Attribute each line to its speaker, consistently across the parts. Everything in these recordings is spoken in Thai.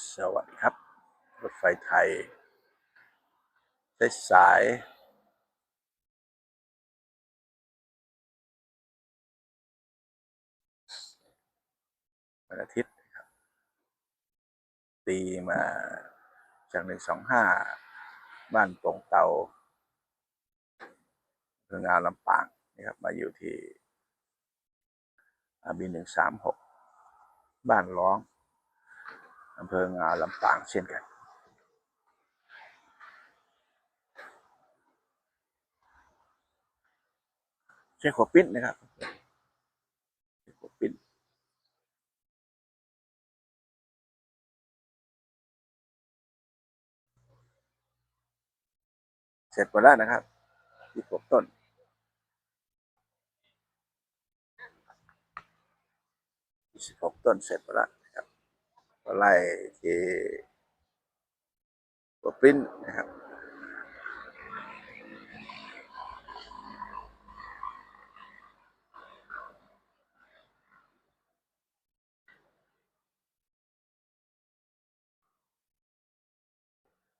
Speaker 1: สวัสดีครับ รถไฟไทยสายสาย วันอาทิตย์ครับ ตีมาจากหนึ่งสองห้าบ้านโป่งเตาเมืองงาวลำปางนะครับ มาอยู่ที่บีหนึ่งสามหกบ้านร้อง อำเภองาลำปางเช่นกันใช้หัวปิ้นนะครับใช้หัวปิ้นเสร็จหมดแล้วนะครับที่ผมต้น26ต้นเสร็จหมดแล้ว ก็ไล่ที่หัวปิ้นนะครับ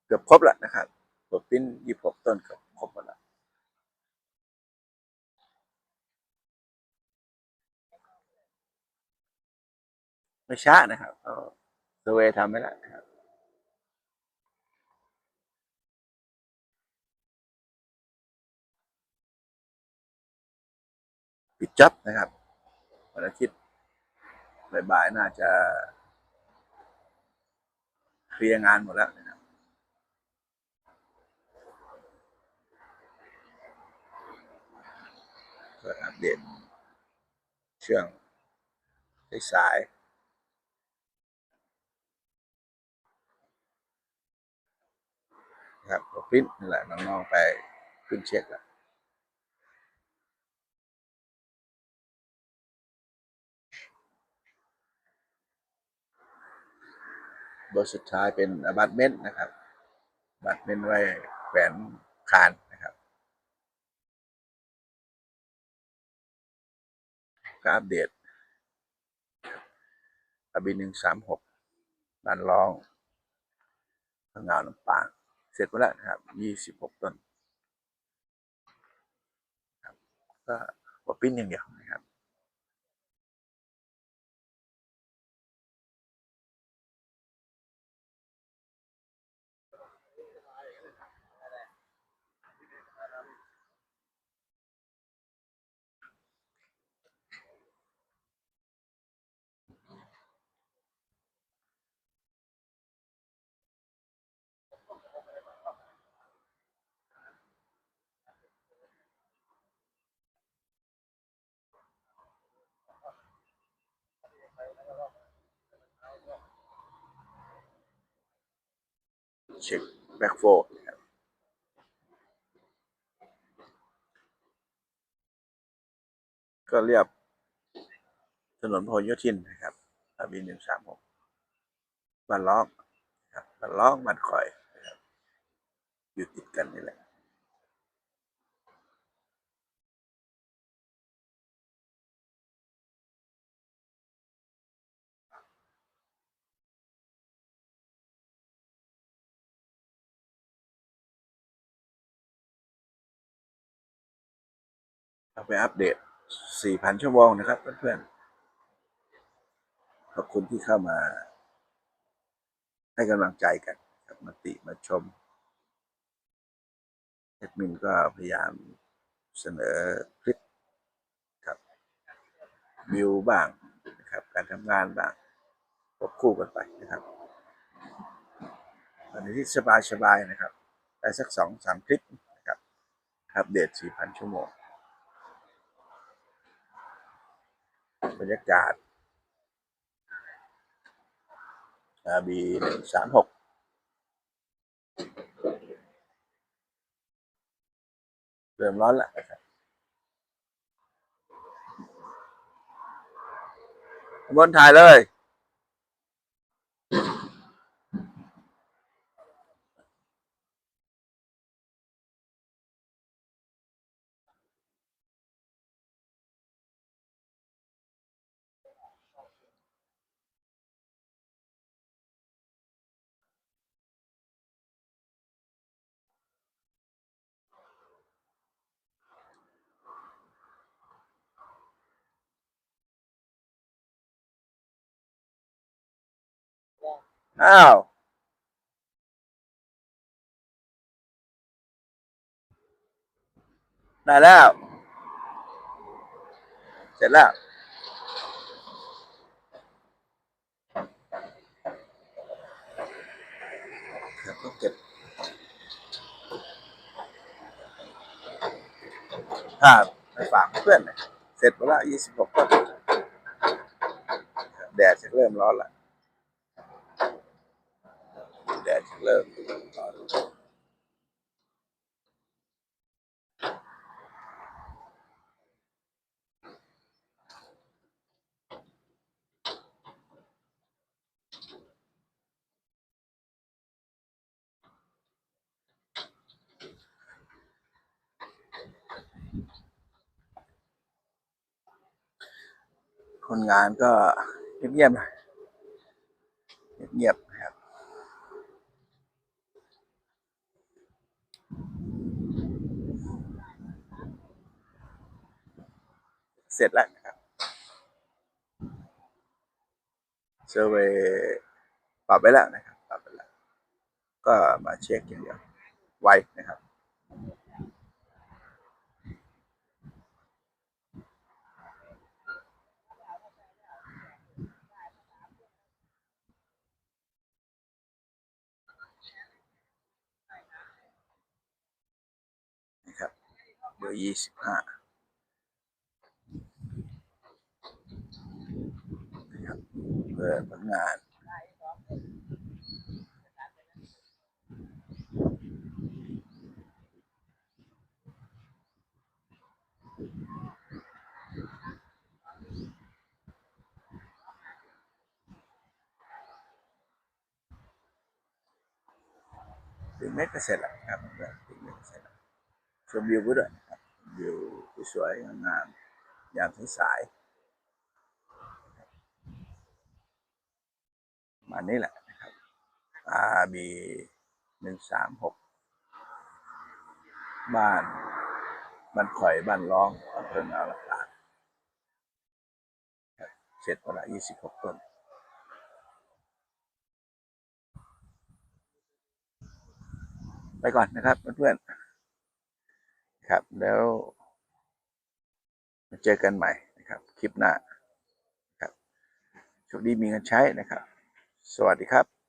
Speaker 1: เกือบครบแล้วนะครับหัวปิ้น26ต้นเกือบครบหมดแล้วไม่ช้านะครับ ก็เซเวทำไม่แล้วนะครับปิดจ็อบนะครับวันอาทิตย์บ่ายๆน่าจะเคลียร์งานหมดแล้วนะครับเพื่ออัปเดตช่วงสาย นะครับพอพิ้นนี่แหละน้องๆไปขึ้นเช็คแล้วเบอร์สุดท้ายเป็นอ p าร์ตเมนต์นะครับอ p าร์ตเมนต์ไว้แขวนคานนะครับก็อัปเดตอบีหนึ่งสามหกบ้านรองพังงาวลำปาง เสร็จหมดแล้วนะครับยี่สิบหกต้นครับก็ปิ้นอย่างเดียวนะครับ เช็คแบ็กโฟนะครับก็เรียบถนนพหลโยธินนะครับอาบีหนึ่งสามหกบันล้องนะครับบ้านล้องบ้านคอยนะครับอยู่ติดกันนี่แหละ เอาไปอัปเดต 4,000 ชั่วโมงนะครับเพื่อนๆ ขอบคุณที่เข้ามา ให้กำลังใจกันครับมาติมาชมแอดมินก็พยายามเสนอคลิปครับวิวบ้างนะครับ การทำงานบ้างควบคู่กันไปนะครับวันนี้ที่สบายๆนะครับ ได้สักสองสามคลิปนะครับอัปเดต 4,000 ชั่วโมง บรรยากาศอาบีหนึ่งสามหกเริ่มร้อนแล้วนะครับบนถ่ายเลย อ้าว ได้แล้ว เสร็จแล้ว ครับก็เก็บภาพไปฝากเพื่อน เสร็จไปละยี่สิบหกต้นแดดจะเริ่มร้อนละแดดจะ เริ่มร้อนคนงานก็เงียบๆน่อยเงียบๆนะครับ เสร็จแล้วนะครับเซอร์เวย์ปรับไว้แล้วนะครับปรับไว้แล้ว ก็มาเช็คอย่างเดียวไวนะครับนะครับเบอร์ยี่สิบห้านะครับ เบอร์พนักงานถึงเม็ดก็เสร็จแล้วครับถึงเม็ดก็เสร็จแล้วชมวิวก็ด้วยนะครับวิวสวยๆงามๆยามสายๆ มานี่แหละนะครับ RB หนึ่งสามหกบ้านบ้านข่อยบ้านร้องอำเภอนาละลาเสร็จไปละยี่สิบหกต้นไปก่อนนะครับเพื่อนๆครับแล้วมาเจอกันใหม่นะครับ คลิปหน้าครับโชคดีมีเงินใช้นะครับ สวัสดีครับ